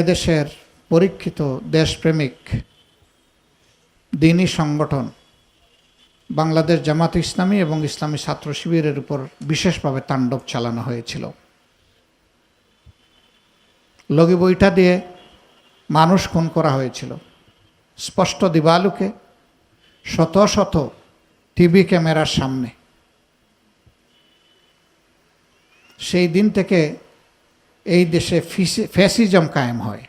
এদেশের পরীক্ষিত দেশপ্রেমিক দিনী সংগঠন বাংলাদেশ জামাত ইসলামী এবং ইসলামী ছাত্র শিবিরের উপর বিশেষভাবে তাণ্ডব চালানো হয়েছিল। লগি বইটা দিয়ে মানুষ খুন করা হয়েছিল। স্পষ্ট দিবালুকে শত শত টিভি ক্যামেরার সামনে। সেই দিন থেকে এই দেশে ফ্যাসিজম কায়েম হয়।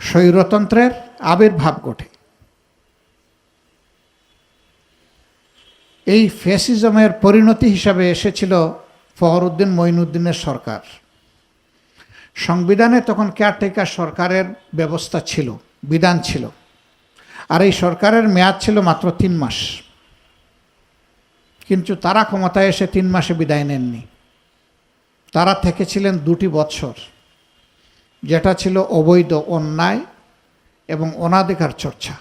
স্বৈরতন্ত্রের আবির্ভাব ঘটে। এই ফ্যাসিজমের পরিণতি হিসাবে এসেছিল ফখরুদ্দিন মঈনুদ্দিনের সরকার। সংবিধানে তখন কেয়ারটেকার সরকারের ব্যবস্থা ছিল, বিধান ছিল। আর এই সরকারের মেয়াদ ছিল মাত্র তিন মাস। কিন্তু তারা ক্ষমতায় এসে তিন মাসে বিদায় নেননি। তারা থেকেছিলেন দুটি বৎসর, যেটা ছিল অবৈধ অন্যায় এবং অনাধিকার চর্চা।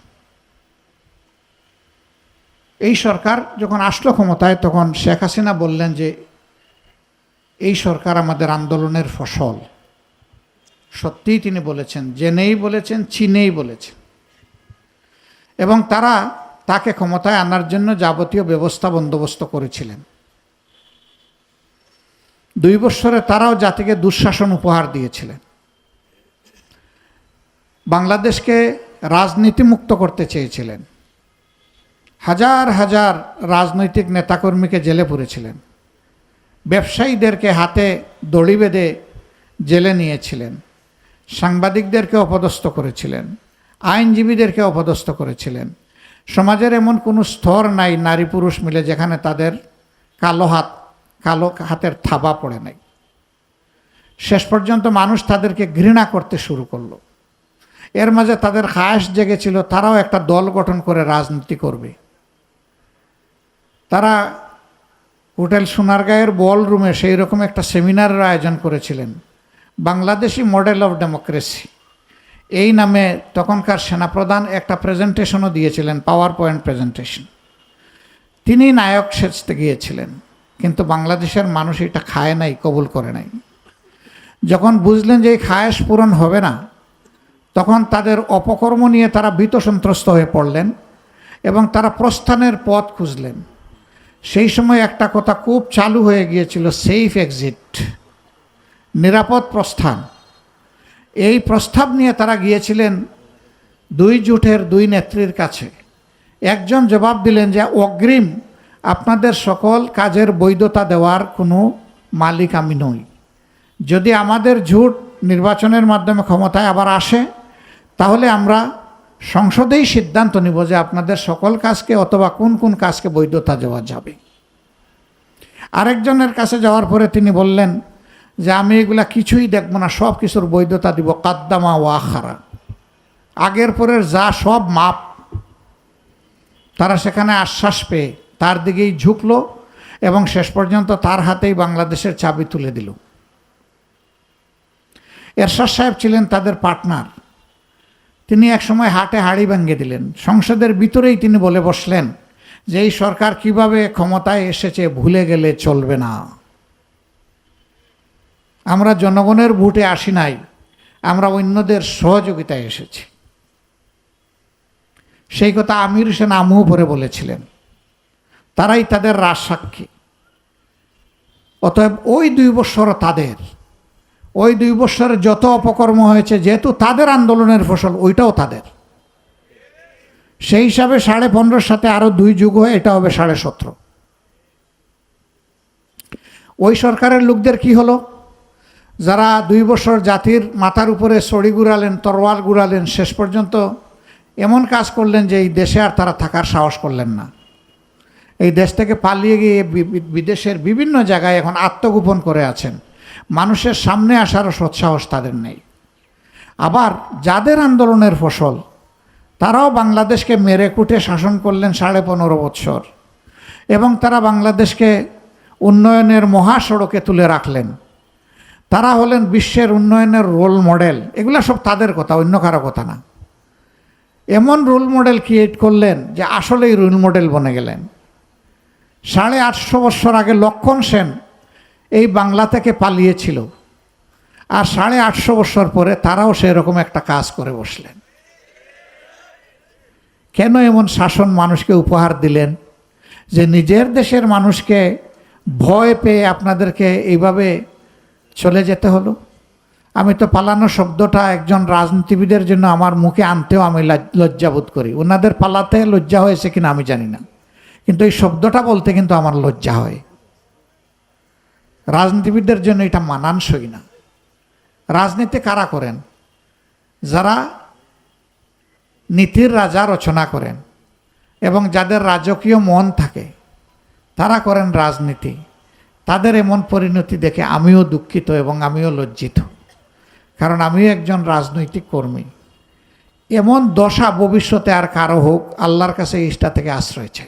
এই সরকার যখন আসলো ক্ষমতায়, তখন শেখ হাসিনা বললেন যে, এই সরকার আমাদের আন্দোলনের ফসল। সত্যিই তিনি বলেছেন, জেনেই বলেছেন, চিনেই বলেছেন। এবং তারা তাকে ক্ষমতায় আনার জন্য যাবতীয় ব্যবস্থা বন্দোবস্ত করেছিলেন। দুই বৎসরে তারাও জাতিকে দুঃশাসন উপহার দিয়েছিলেন। বাংলাদেশকে রাজনীতিমুক্ত করতে চেয়েছিলেন। হাজার হাজার রাজনৈতিক নেতাকর্মীকে জেলে পুরেছিলেন। ব্যবসায়ীদেরকে হাতে দড়ি বেঁধে জেলে নিয়েছিলেন। সাংবাদিকদেরকে অপদস্থ করেছিলেন। আইনজীবীদেরকে অপদস্থ করেছিলেন। সমাজের এমন কোনো স্তর নাই নারী পুরুষ মিলে যেখানে তাদের কালো হাত কালো হাতের থাবা পড়ে নাই। শেষ পর্যন্ত মানুষ তাদেরকে ঘৃণা করতে শুরু করল। এর মাঝে তাদের খায়াস জেগেছিল, তারাও একটা দল গঠন করে রাজনীতি করবে। তারা হোটেল সোনারগাঁয়ের বল রুমে সেই রকম একটা সেমিনারের আয়োজন করেছিলেন, বাংলাদেশি মডেল অফ ডেমোক্রেসি। এই নামে তখনকার সেনাপ্রধান একটা প্রেজেন্টেশনও দিয়েছিলেন, পাওয়ার পয়েন্ট প্রেজেন্টেশন। তিনি নায়ক সেচতে গিয়েছিলেন। কিন্তু বাংলাদেশের মানুষ এটা খায় নাই, কবুল করে নাই। যখন বুঝলেন যে এই খায়েশ পূরণ হবে না, তখন তাদের অপকর্ম নিয়ে তারা ভীত সন্ত্রস্ত হয়ে পড়লেন এবং তারা প্রস্থানের পথ খুঁজলেন। সেই সময় একটা কথা খুব চালু হয়ে গিয়েছিল সেফ এক্সিট নিরাপদ প্রস্থান। এই প্রস্তাব নিয়ে তারা গিয়েছিলেন দুই জোটের দুই নেত্রীর কাছে। একজন জবাব দিলেন যে অগ্রিম আপনাদের সকল কাজের বৈধতা দেওয়ার কোনো মালিক আমি নই। যদি আমাদের ঝুট নির্বাচনের মাধ্যমে ক্ষমতায় আবার আসে, তাহলে আমরা সংসদেই সিদ্ধান্ত নিব যে আপনাদের সকল কাজকে অথবা কোন কোন কাজকে বৈধতা দেওয়া যাবে। আরেকজনের কাছে যাওয়ার পরে তিনি বললেন যে আমি এগুলা কিছুই দেখব না, সব কিছুর বৈধতা দিব, কাদ্দামা ও আখারা। আগের পরের যা সব মাপ, তারা সেখানে আশ্বাস পেয়ে তার দিকেই ঝুঁকলো এবং শেষ পর্যন্ত তার হাতেই বাংলাদেশের চাবি তুলে দিল। এরশাদ সাহেব ছিলেন তাদের পার্টনার। তিনি একসময় হাটে হাড়ি ভেঙে দিলেন। সংসদের ভিতরেই তিনি বলে বসলেন যে, এই সরকার কীভাবে ক্ষমতায় এসেছে ভুলে গেলে চলবে না। আমরা জনগণের ভোটে আসি নাই, আমরা অন্যদের সহযোগিতায় এসেছি। সেই কথা আমির হোসেন আমু পরে বলেছিলেন। তারাই তাদের রাজ সাক্ষী। অতএব ওই দুই বৎসর তাদের, ওই দুই বৎসরে যত অপকর্ম হয়েছে, যেহেতু তাদের আন্দোলনের ফসল, ওইটাও তাদের। সেই হিসাবে সাড়ে পনেরোর সাথে আরও দুই যুগ হয়ে, এটা হবে সাড়ে সতেরো। ওই সরকারের লোকদের কি হলো? যারা দুই বছর জাতির মাথার উপরে সড়ি গুড়ালেন, তরোয়াল গুড়ালেন, শেষ পর্যন্ত এমন কাজ করলেন যে এই দেশে আর তারা থাকার সাহস করলেন না। এই দেশ থেকে পালিয়ে গিয়ে বিদেশের বিভিন্ন জায়গায় এখন আত্মগোপন করে আছেন। মানুষের সামনে আসারও সৎসাহস তাদের নেই। আবার যাদের আন্দোলনের ফসল, তারাও বাংলাদেশকে মেরে কুটে শাসন করলেন সাড়ে পনেরো বৎসর এবং তারা বাংলাদেশকে উন্নয়নের মহাসড়কে তুলে রাখলেন। তারা হলেন বিশ্বের উন্নয়নের রোল মডেল এগুলো সব তাদের কথা, অন্য কারও কথা না। এমন রোল মডেল ক্রিয়েট করলেন যে আসলেই রোল মডেল বনে গেলেন। সাড়ে আটশো বছর আগে লক্ষণ সেন এই বাংলা থেকে পালিয়েছিল। আর সাড়ে আটশো বছর পরে তারাও সেরকম একটা কাজ করে বসলেন। কেন এমন শাসন মানুষকে উপহার দিলেন? যে নিজের দেশের মানুষকে ভয় পেয়ে আপনাদেরকে এইভাবে চলে যেতে হলো? আমি তো পালানো শব্দটা একজন রাজনীতিবিদের জন্য আমার মুখে আনতেও আমি লাজ- লজ্জাবোধ করি। ওনাদের পালাতে লজ্জা হয়েছে কিনা আমি জানি না। কিন্তু এই শব্দটা বলতে কিন্তু আমার লজ্জা হয়। রাজনীতিবিদদের জন্য এটা মানানসই না। রাজনীতি কারা করেন? যারা নীতির রাজা রচনা করেন এবং যাদের রাজকীয় মন থাকে, তারা করেন রাজনীতি। তাদের এমন পরিণতি দেখে আমিও দুঃখিত এবং আমিও লজ্জিত। কারণ আমিও একজন রাজনৈতিক কর্মী। এমন দশা ভবিষ্যতে আর কারও হোক, আল্লাহর কাছে ইষ্টা থেকে আশ্রয় চাই।